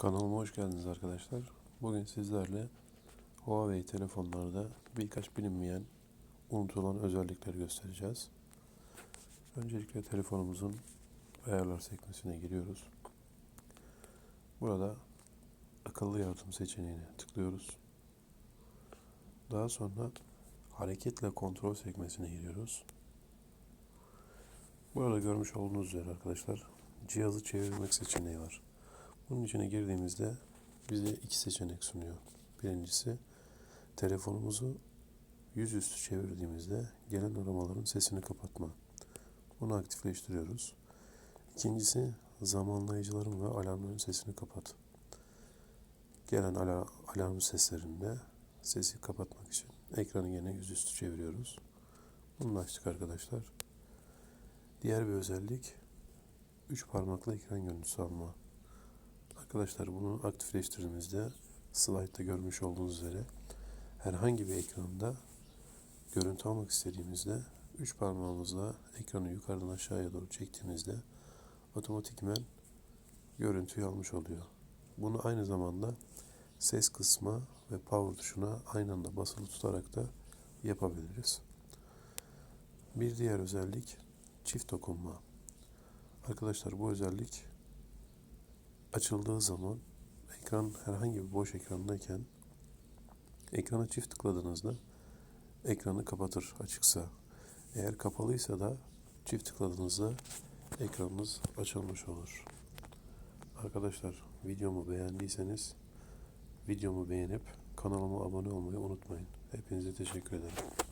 Kanalıma hoş geldiniz arkadaşlar. Bugün sizlerle Huawei telefonlarda birkaç bilinmeyen, unutulan özellikler göstereceğiz. Öncelikle telefonumuzun ayarlar sekmesine giriyoruz. Burada akıllı yardım seçeneğine tıklıyoruz. Daha sonra hareketle kontrol sekmesine giriyoruz. Burada görmüş olduğunuz üzere arkadaşlar cihazı çevirmek seçeneği var. Bunun içine girdiğimizde bize iki seçenek sunuyor. Birincisi telefonumuzu yüzüstü çevirdiğimizde gelen aramaların sesini kapatma. Bunu aktifleştiriyoruz. İkincisi zamanlayıcıların ve alarmların sesini kapat. Gelen ala, alarm seslerinde sesi kapatmak için ekranı yine yüzüstü çeviriyoruz. Bunu açtık arkadaşlar. Diğer bir özellik 3 parmakla ekran görüntüsü alma. Arkadaşlar bunu aktifleştirdiğimizde slide'da görmüş olduğunuz üzere herhangi bir ekranda görüntü almak istediğimizde üç parmağımızla ekranı yukarıdan aşağıya doğru çektiğimizde otomatikmen görüntüyü almış oluyor. Bunu aynı zamanda ses kısma ve power tuşuna aynı anda basılı tutarak da yapabiliriz. Bir diğer özellik çift dokunma. Arkadaşlar bu özellik açıldığı zaman ekran herhangi bir boş ekrandayken ekrana çift tıkladığınızda ekranı kapatır açıksa. Eğer kapalıysa da çift tıkladığınızda ekranınız açılmış olur. Arkadaşlar videomu beğendiyseniz videomu beğenip kanalıma abone olmayı unutmayın. Hepinize teşekkür ederim.